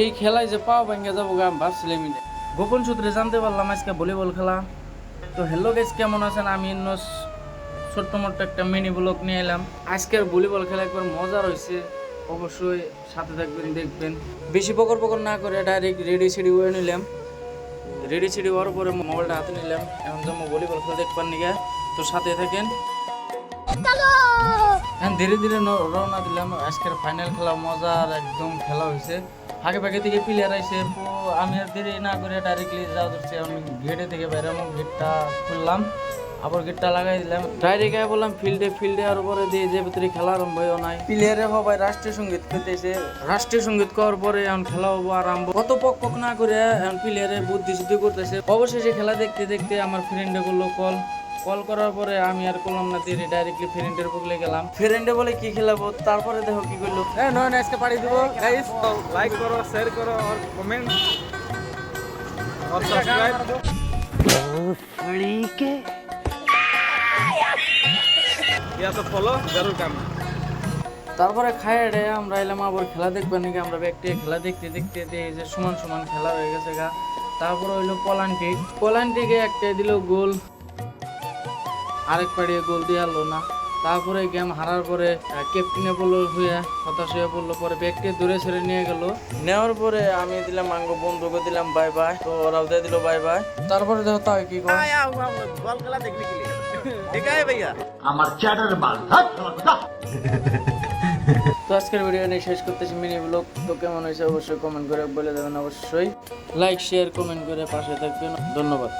এই খেলায় যে পাও ভেঙে যাব গা আমি ভাবছিলাম। গোপন সূত্রে জানতে পারলাম আজকে ভলিবল খেলা। তো হ্যালো গাইস কেমন আছেন? আমি অন্য ছোট্ট মোট্ট একটা মিনি ব্লগ নিয়ে এলাম। আজকের ভলিবল খেলা একবার মজা রয়েছে অবশ্যই সাথে থাকবেন দেখবেন। বেশি পকর পকর না করে ডাইরেক্ট রেডি সেডি হয়ে নিলাম। রেডি সেডি হওয়ার পরে মোবাইলটা হাতে নিলাম। এখন যেমন ভলিবল খেলা দেখবার নিগে। তো সাথে থাকেন। এখন ধীরে ধীরে রওনা দিলাম। আজকের ফাইনাল খেলা মজার একদম খেলা হয়েছে আগে ভাগে থেকে প্লেয়ার আইসে আমি আর দেরি না করে ডাইরেক্টলি যাওয়া ধরছি। আমি গেটে থেকে বাইরে আমার গেটটা খুললাম, আবার গেটটা লাগাই দিলাম। ডাইরেক্ট বললাম ফিল্ডে ফিল্ডে আর পরে দিয়ে যে ভিতরে খেলা আরম্ভ নাই। প্লেয়ারে সবাই রাষ্ট্রীয় সংগীত খেলতেছে। রাষ্ট্রীয় সংগীত করার পরে এখন খেলা হব আরম্ভ। কত পক পক না করে এখন প্লেয়ারে বুদ্ধি শুদ্ধি করতেছে। অবশেষে খেলা দেখতে দেখতে আমার ফ্রেন্ডে করল কল কল করার পরে আমি আর করলাম না দিয়ে ডাইরেক্টলি ফ্রেন্ডের বলে গেলাম। ফ্রেন্ডে বলে কি খেলাবো? তারপরে দেখো কি করল। হ্যাঁ নয় আজকে পাড়ি দেবো গাইস লাইক করো শেয়ার করো আর কমেন্ট আর সাবস্ক্রাইব ফড়িকে ইয়া তো ফলো জরুর কাম। তারপরে খায়ারে আমরা এলাম আবার খেলা দেখবে নাকি আমরা ব্যাগটি খেলা দেখতে দেখতে এই যে সমান সমান খেলা হয়ে গেছে গা। তারপরে হইল পলান্টিক। পলান্টিকে একটা দিল গোল। আরেক পাড়িয়ে গোল দিয়ে আলো না। তারপরে গেম হারার পরে ক্যাপ্টেনে বলল হয়ে হতাশ হয়ে বলল পরে ব্যাগকে দূরে ছেড়ে নিয়ে গেল। নেওয়ার পরে আমি দিলাম মাঙ্গ বন্ধুকে দিলাম বাই বাই। তো ওরাও দিয়ে দিল বাই বাই। তারপরে দেখো তাই কি করে আমার চ্যাটার তো আজকের ভিডিও নিয়ে শেষ করতেছি মিনি ব্লগ তো কেমন হয়েছে অবশ্যই কমেন্ট করে বলে দেবেন অবশ্যই। লাইক শেয়ার কমেন্ট করে পাশে থাকবেন। ধন্যবাদ।